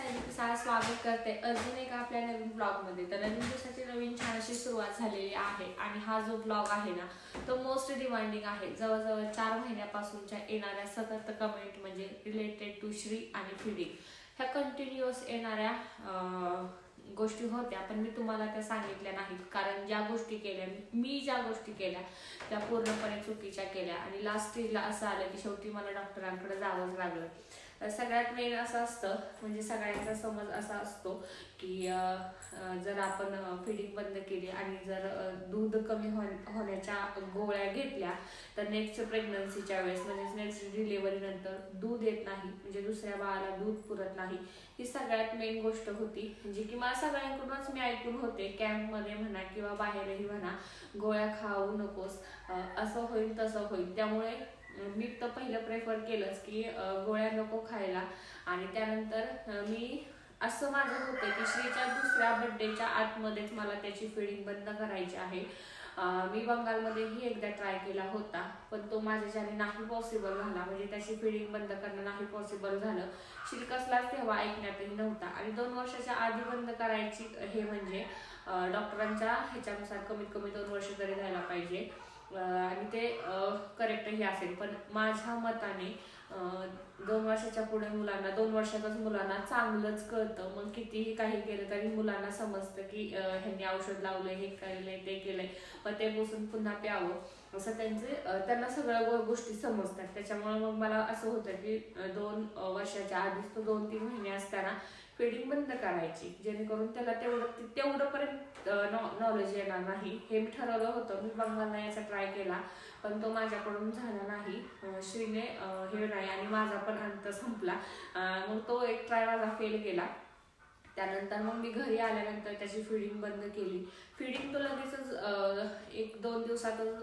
स्वागत करते. अजून एक आपल्या नवीन ब्लॉगमध्ये तर नवीन दिवसाची नवीन छान अशी सुरुवात झालेली आहे आणि हा जो ब्लॉग आहे ना तो मोस्ट डिमांडिंग आहे. जवळजवळ चार महिन्यापासूनच्या येणाऱ्या सतत कमेंट म्हणजे रिलेटेड टू श्री आणि फिडिंग ह्या कंटिन्युअस येणाऱ्या गोष्टी होत्या पण मी तुम्हाला त्या सांगितल्या नाहीत. कारण ज्या गोष्टी केल्या मी ज्या गोष्टी केल्या त्या पूर्णपणे चुकीच्या केल्या. आणि लास्ट स्टेजला असं आलं की शेवटी मला डॉक्टरांकडे जावंच लागलं. सगळ्यात मेन असं असतं म्हणजे सगळ्यांचा समज असा असतो की जर आपण फिडिंग बंद केली आणि जर दूध कमी हो- होण्याच्या गोळ्या घेतल्या तर नेक्स्ट प्रेग्नन्सीच्या वेळेस म्हणजे नेक्स्ट डिलिव्हरी नंतर दूध येत नाही म्हणजे दुसऱ्या बाळाला दूध पुरत नाही. ही सगळ्यात मेन गोष्ट होती. जी की मला सगळ्यांकडूनच मी ऐकून होते कॅम्पमध्ये म्हणा किंवा बाहेरही म्हणा गोळ्या खाऊ नकोस असं होईल तसं होईल. त्यामुळे मी तर पहिलं प्रेफर केलंच की गोळ्या नको खायला. आणि त्यानंतर मी असं माझं होतं की श्रीच्या दुसऱ्या बड्डेच्या आतमध्येच मला त्याची फिडिंग बंद करायची आहे. मी बंगालमध्येही एकदा ट्राय केला होता पण तो माझ्याच्याने नाही पॉसिबल झाला म्हणजे त्याची फिडिंग बंद करणं नाही पॉसिबल झालं. शिल्कसलाच तेव्हा ऐकण्यातही नव्हता. आणि दोन वर्षाच्या आधी बंद करायची हे म्हणजे डॉक्टरांच्या ह्याच्यानुसार कमीत कमी दोन वर्ष तरी जायला पाहिजे. आणि ते करेक्टही असेल. पण माझ्या मताने दोन वर्षाच्या पुढे मुलांना दोन वर्षातच मुलांना चांगलंच कळतं. मग कितीही काही केलं तरी मुलांना समजतं की ह्यांनी औषध लावलंय हे केलंय ते केलंय. मग ते बसून पुन्हा प्यावं. असं त्यांचे त्यांना सगळ्या गो- गोष्टी समजतात. त्याच्यामुळे मग मला असं होतं की दोन वर्षाच्या आधीच तो दोन तीन महिने असताना फिडिंग बंद करायची. जेणेकरून त्याला तेवढं तेवढं पर्यंत नॉलेज येणार नाही. हे मी ठरवलं होतं. मी बंगालला याचा ट्राय केला पण तो माझ्याकडून झाला नाही. श्रीने हे नाही आणि माझा पण अंत संपला. मग तो एक ट्राय माझा फेल गेला त्यानंतर मग मी घरी आल्यानंतर त्याची फिडिंग बंद केली. फिडिंग तो लगेचच एक दोन दिवसातच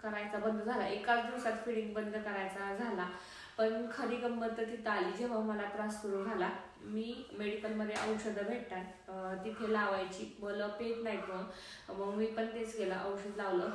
करायचा बंद झाला. एकाच दिवसात फिडिंग बंद करायचा झाला. पण खरी गंमत तर तिथं आली जेव्हा मला त्रास सुरू झाला. मी मेडिकलमध्ये औषधं भेटतात तिथे लावायची. मला पेट नाहीत मग मग मी पण तेच केलं औषध लावलं.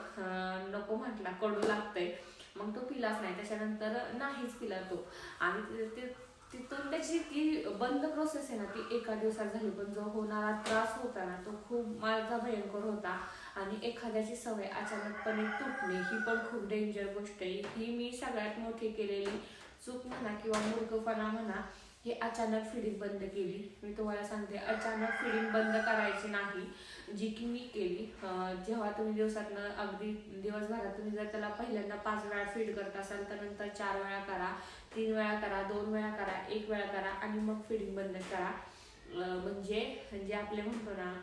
नको म्हटला कडू लागतंय. मग तो पिलाच नाही. त्याच्यानंतर नाहीच पिला तो. आणि ते- तिथून त्याची ती बंद प्रोसेस आहे ना ती एका दिवसात झाली. पण जो होणारा त्रास होता ना तो खूप माझा भयंकर होता. आणि एखाद्याची सवय अचानकपणे तुटणे ही पण खूप डेंजर गोष्ट आहे. ही मी सगळ्यात मोठी केलेली चूक म्हणा किंवा मूर्खपणा म्हणा ही अचानक फिडिंग बंद केली. मी तुम्हाला सांगते अचानक फिडिंग बंद करायची नाही. जी की मी केली. जेव्हा तुम्ही दिवसातनं अगदी दिवसभरात तुम्ही जर त्याला पहिल्यांदा पाच वेळा फीड करत असाल तर नंतर चार वेळा करा तीन वेळा करा दोन वेळा करा एक वेळा करा आणि मग फिडिंग बंद करा. म्हणजे जे आपले म्हणतो ना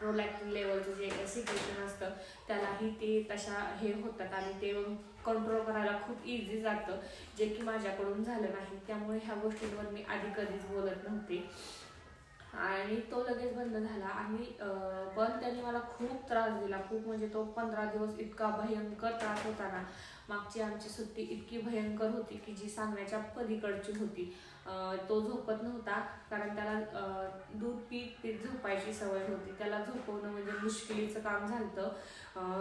प्रोलॅक्टिन लेवलचं जे सिक्रेशन असतं त्यालाही ते तशा हे होतात आणि ते मग कंट्रोल करायला खूप इझी जातं. जे की माझ्याकडून झालं नाही. त्यामुळे ह्या गोष्टींवर मी आधी कधीच बोलत नव्हते. आणि तो लगेच बंद झाला. आणि पण त्याने मला खूप त्रास दिला. खूप म्हणजे तो पंधरा दिवस इतका भयंकर त्रास होता ना. मागची आमची सुट्टी इतकी भयंकर होती की जी सांगण्याच्या पलीकडची होती. तो झोपत नव्हता कारण त्याला दूध पीत पीत झोपायची सवय होती. त्याला झोपवणं म्हणजे मुश्किलीचं काम झालं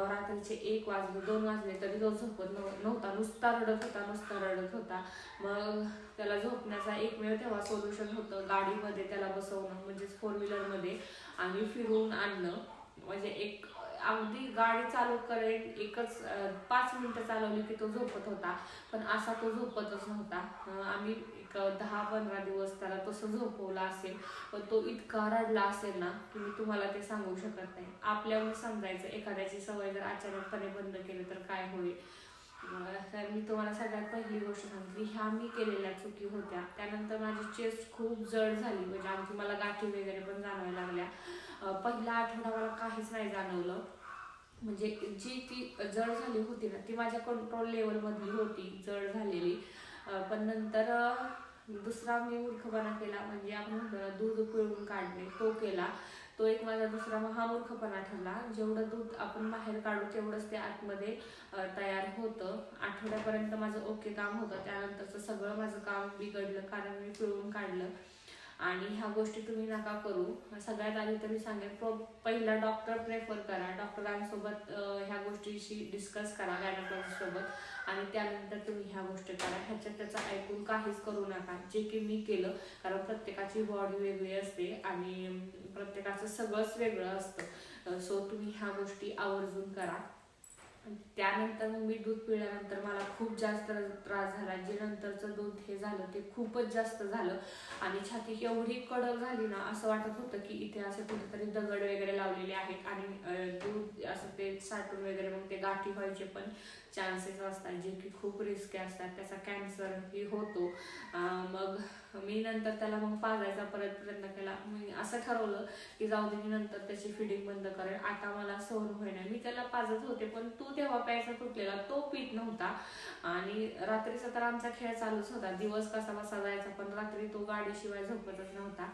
रात्रीचे एक वाजले दोन वाजले तरी तो झोपत नव्ह- नव्हता. नुसता रडत होता नुसता रडत होता. मग त्याला झोपण्याचा एकमेव तेव्हा सोल्युशन होतं. गाडीमध्ये त्याला बसवणं म्हणजेच फोर व्हीलरमध्ये आम्ही फिरवून आणणं. म्हणजे एक अगदी गाडी चालू करेल एकच पाच मिनिटं चालवली की तो झोपत होता. पण असा तो झोपतच नव्हता. आम्ही एक दहा पंधरा दिवस त्याला तसं झोपवलं असेल पण तो इतका रडला असेल ना की मी तुम्हाला ते सांगू शकत नाही. आपल्यावर समजायचं एखाद्याची सवय जर अचानकपणे बंद केली तर काय होईल? तर मी तुम्हाला सगळ्यात पहिली गोष्ट सांगितली ह्या मी केलेल्या चुकी होत्या. त्यानंतर माझी चेस्ट खूप जड झाली म्हणजे आमची मला गाठी वगैरे पण जाणवायला लागल्या. पहिला आठवडा मला काहीच नाही जाणवलं. म्हणजे जी ती जड झाली होती ना ती माझ्या कंट्रोल लेवलमधली होती जड झालेली. पण नंतर दुसरा मी मूर्खपणा केला. म्हणजे आपण म्हणतो ना दूध पिळून काढणे तो केला. तो एक माझा दुसरा महामूर्खपणा ठरला. जेवढं दूध आपण बाहेर काढू तेवढंच ते आतमध्ये तयार होतं. आठवड्यापर्यंत माझं ओके काम होतं. त्यानंतरचं सगळं माझं काम बिघडलं कारण मी पिळून काढलं. आणि ह्या गोष्टी तुम्ही नका करू. सगळ्यात आधी तर मी सांगेन प्रो पहिला डॉक्टर प्रेफर करा. डॉक्टरांसोबत ह्या गोष्टीशी डिस्कस करा गायनाकॉलॉजिस्ट आणि त्यानंतर तुम्ही ह्या गोष्टी करा. ह्याच्यात त्याचं ऐकून काहीच करू नका. जे की मी केलं कारण प्रत्येकाची बॉडी वेगळी असते आणि प्रत्येकाचं सगळंच वेगळं असतं. सो तुम्ही ह्या गोष्टी आवर्जून करा. त्यानंतर मग मी दूध पिल्यानंतर मला खूप जास्त त्रास झाला. जे नंतरचं दूध हे झालं ते खूपच जास्त झालं. आणि छाती एवढी कडक झाली ना असं वाटत होतं की इथे असे कुठेतरी दगड वगैरे लावलेले आहेत आणि दूध असं ते साठून वगैरे मग ते गाठी व्हायचे पण चान्सेस असतात. जे की खूप रिस्की असतात. त्याचा कॅन्सर ही होतो. मग मी नंतर त्याला मग पाजायचा परत प्रयत्न केला. मी असं ठरवलं की जाऊ दे मी नंतर त्याची फिडिंग बंद करेल आता मला सहन होईना मी त्याला पाजत होते पण तो तेव्हा प्यायचा तुटलेला. तो पीत नव्हता. आणि रात्रीचा तर आमचा खेळ चालूच होता. दिवस कसा बसा जायचा पण रात्री तो गाडीशिवाय झोपतच नव्हता.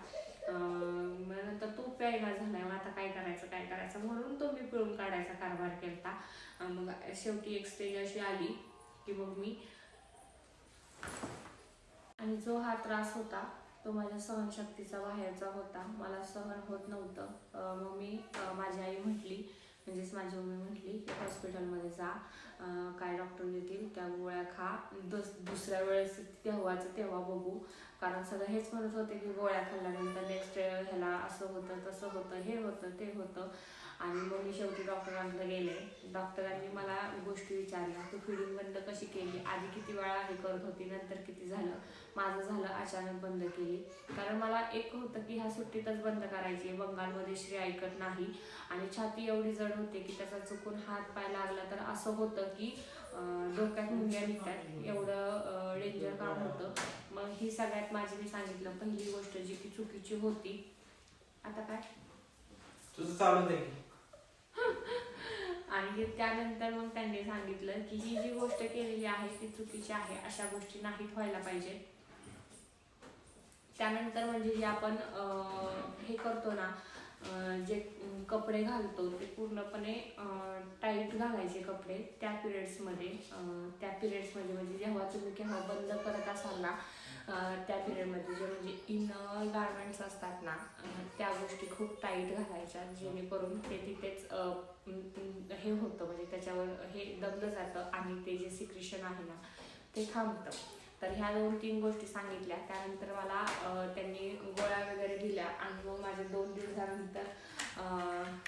मग नंतर तो प्यायला झालाय मग आता काय करायचं काय करायचं? म्हणून तो मी पिळून काढायचा कारभार केला मग शेवटी एक स्टेज अशी आली की मग मी आणि जो हा त्रास होता तो माझ्या सहनशक्तीचा बाहेरचा होता. मला सहन होत नव्हतं. मग मी माझी आई म्हटली म्हणजेच माझी मम्मी म्हटली की हॉस्पिटलमध्ये जा. काय डॉक्टर देतील त्या गोळ्या खा. दस दुसऱ्या वेळेस तेव्हाचं तेव्हा बघू. कारण सगळं हेच म्हणत होते की गोळ्या खाल्ल्यानंतर नेक्स्ट ह्याला असं होतं तसं होतं हे होतं ते होतं. आणि मग मी शेवटी डॉक्टरांकडे गेले. डॉक्टरांनी मला गोष्ट विचारल्या तू फिडिंग बंद कशी केली? आधी किती वेळा हे करत होती? नंतर किती झालं? माझं झालं अचानक बंद केली. कारण मला एक होतं की ह्या सुट्टीतच बंद करायची. आहे. बंगालमध्ये श्री ऐकत नाही. आणि छाती एवढी जड होते की त्याचा चुकून हात पाय लागला तर असं होतं की डोक्यात मुंग्या निघतात. एवढं डेंजर काम होतं. मग ही सगळ्यात माझी मी सांगितलं पहिली गोष्ट जी की चुकीची होती. आता काय? तुझं चालू की. आणि त्यानंतर मग त्यांनी सांगितलं की ही जी गोष्ट केलेली आहे ती चुकीची आहे अशा गोष्टी नाहीत व्हायला पाहिजे. त्यानंतर म्हणजे जे आपण अं, हे करतो ना जे कपडे घालतो ते पूर्णपणे टाईट घालायचे कपडे त्या पिरियड्समध्ये त्या पिरियड्समध्ये म्हणजे जेव्हा तुम्ही केव्हा बंद करत असाल ना त्या पिरियडमध्ये जे म्हणजे इन गार्मेंट्स असतात ना त्या गोष्टी खूप टाईट घालायच्या जेणेकरून ते तिथेच हे होतं म्हणजे त्याच्यावर हे दबलं जातं आणि ते जे सिक्रेशन आहे ना ते थांबतं. तर ह्या दोन तीन गोष्टी सांगितल्या. त्यानंतर मला त्यांनी गोळ्या वगैरे दिल्या आणि मग माझे दोन दिवसानंतर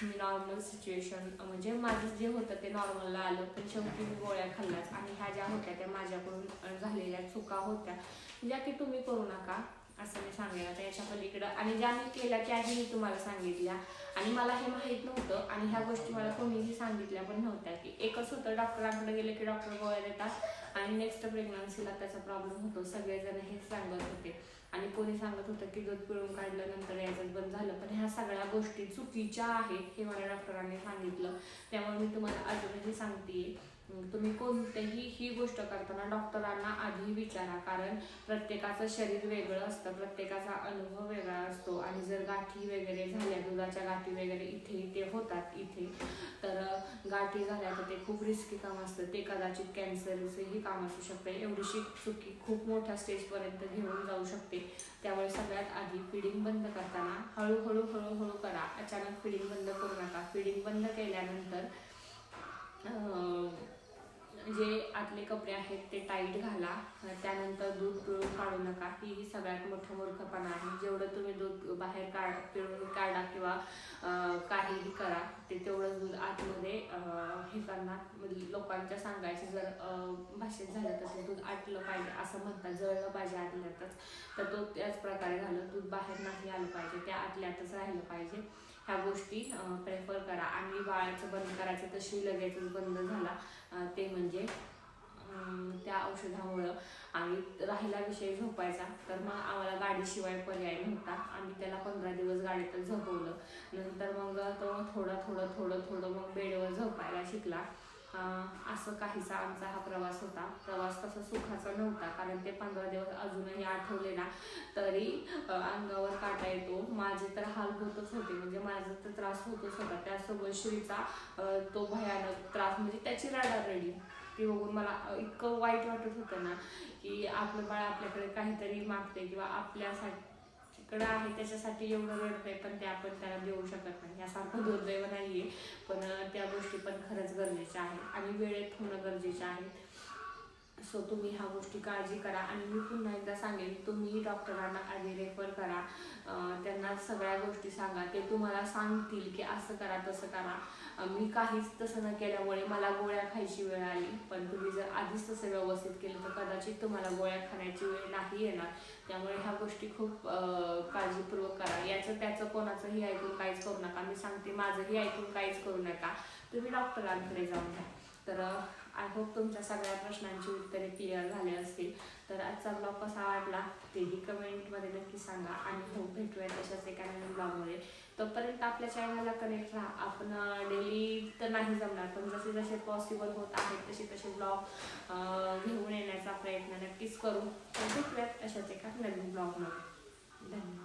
मी नॉर्मल सिच्युएशन म्हणजे माझं जे होतं ते नॉर्मलला आलं. पण शेवटी मी गोळ्या खाल्ल्याच आणि ह्या ज्या होत्या त्या माझ्याकडून झालेल्या चुका होत्या. ज्या की तुम्ही करू नका असं मी सांगेन. आता याच्या पलीकडं आणि ज्या मी केल्या त्याही मी तुम्हाला सांगितल्या. आणि मला हे माहीत नव्हतं आणि ह्या गोष्टी मला कोणीही सांगितल्या पण नव्हत्या की एकच होतं डॉक्टरांकडे गेले की डॉक्टर गोळ्या देतात आणि नेक्स्ट प्रेग्नन्सीला त्याचा प्रॉब्लेम होतो. सगळेजण हेच सांगत होते. आणि कोणी सांगत होतं की दूध पिळून काढल्यानंतर याच्यात बंद झालं. पण ह्या सगळ्या गोष्टी चुकीच्या आहेत हे मला डॉक्टरांनी सांगितलं. त्यामुळे मी तुम्हाला अजूनही सांगते तुम्ही कोणतेही ही गोष्ट करताना डॉक्टरांना आधी विचारा. कारण प्रत्येकाचं शरीर वेगळं असतं प्रत्येकाचा अनुभव वेगळा असतो. आणि जर गाठी वगैरे झाल्या दुधाच्या गाठी वगैरे इथे इथे होतात इथे तर गाठी झाल्या तर ते खूप रिस्की काम असतं. ते कदाचित कॅन्सरचंही काम असू शकते. एवढीशी चुकी खूप मोठ्या स्टेजपर्यंत घेऊन जाऊ शकते. त्यामुळे सगळ्यात आधी फिडिंग बंद करताना हळूहळू हळूहळू करा. अचानक फिडिंग बंद करू नका. फिडिंग बंद केल्यानंतर जे आतले कपडे आहेत ते टाईट घाला. त्यानंतर दूध पिळून काढू नका. ही ही सगळ्यात मोठं मूर्खपणा आहे. जेवढं तुम्ही दूध बाहेर काढ पिळून काढा किंवा काहीही करा ते तेवढंच दूध आतमध्ये हे करणार. म्हणजे लोकांच्या सांगायचं जर भाषेत झालं तर ते दूध आटलं पाहिजे असं म्हणतात. जळलं पाहिजे आतल्यातच. तर तो त्याच प्रकारे झालं. दूध बाहेर नाही आलं पाहिजे. त्या आतल्यातच राहिलं पाहिजे. ह्या गोष्टी प्रेफर करा. आणि बाळाचं बंद करायचं तशी लगेचच बंद झाला. ते म्हणजे त्या औषधामुळं. आणि राहिला विषय झोपायचा. तर मग आम्हाला गाडीशिवाय पर्याय नव्हता. आम्ही त्याला पंधरा दिवस गाडीतच झोपवलं. नंतर मग तो थोडं थोडं थोडं थोडं मग बेडवर झोपायला शिकला. असं काहीसा आमचा हा प्रवास होता. प्रवास तसा सुखाचा नव्हता कारण ते पंधरा दिवस अजूनही आठवले ना तरी अंगावर काटा येतो. माझे तर हाल होतच होते म्हणजे माझा तर त्रास होतच होता. त्यासोबत श्रीचा तो भयानक त्रास म्हणजे त्याची रडारडी ती बघून मला इतकं वाईट वाटत होतं ना की आपलं बाळ आपल्याकडे काहीतरी मागते किंवा आपल्यासाठी कडं आहे त्याच्यासाठी एवढं रडतंय पण ते आपण त्याला देऊ शकत नाही. यासारखं दुर्दैव नाहीये पण त्या गोष्टी पण खरंच गरजेच्या आहेत. आणि वेळेत होणं गरजेचं आहे. सो तुम्ही ह्या गोष्टी काळजी करा. आणि मी पुन्हा एकदा सांगेन तुम्ही डॉक्टरांना आधी रेफर करा. त्यांना सगळ्या गोष्टी सांगा. ते तुम्हाला सांगतील की असं करा तसं करा. मी काहीच तसं न केल्यामुळे मला गोळ्या खायची वेळ आली. पण तुम्ही जर आधीच तसं व्यवस्थित केलं तर कदाचित तुम्हाला गोळ्या खाण्याची वेळ नाही येणार. त्यामुळे ह्या गोष्टी खूप काळजीपूर्वक करा. याचं त्याचं कोणाचंही ऐकून काहीच करू नका. मी सांगते माझंही ऐकून काहीच करू नका. तुम्ही डॉक्टरांकडे जाऊन घ्या. तर आय होप तुमच्या सगळ्या प्रश्नांची उत्तरे क्लिअर झाली असतील. तर आजचा ब्लॉग कसा वाटला तेही कमेंटमध्ये नक्की सांगा. आणि हो भेटूया तशाच एका नवीन ब्लॉगमध्ये तोपर्यंत आपल्या चॅनलला कनेक्ट राहा. आपण डेली तर नाही जमणार पण जसे जसे पॉसिबल होत आहेत तसे तसे ब्लॉग घेऊन येण्याचा प्रयत्न नक्कीच करू. तर भेटूयात अशाच एका नवीन ब्लॉगमध्ये धन्यवाद.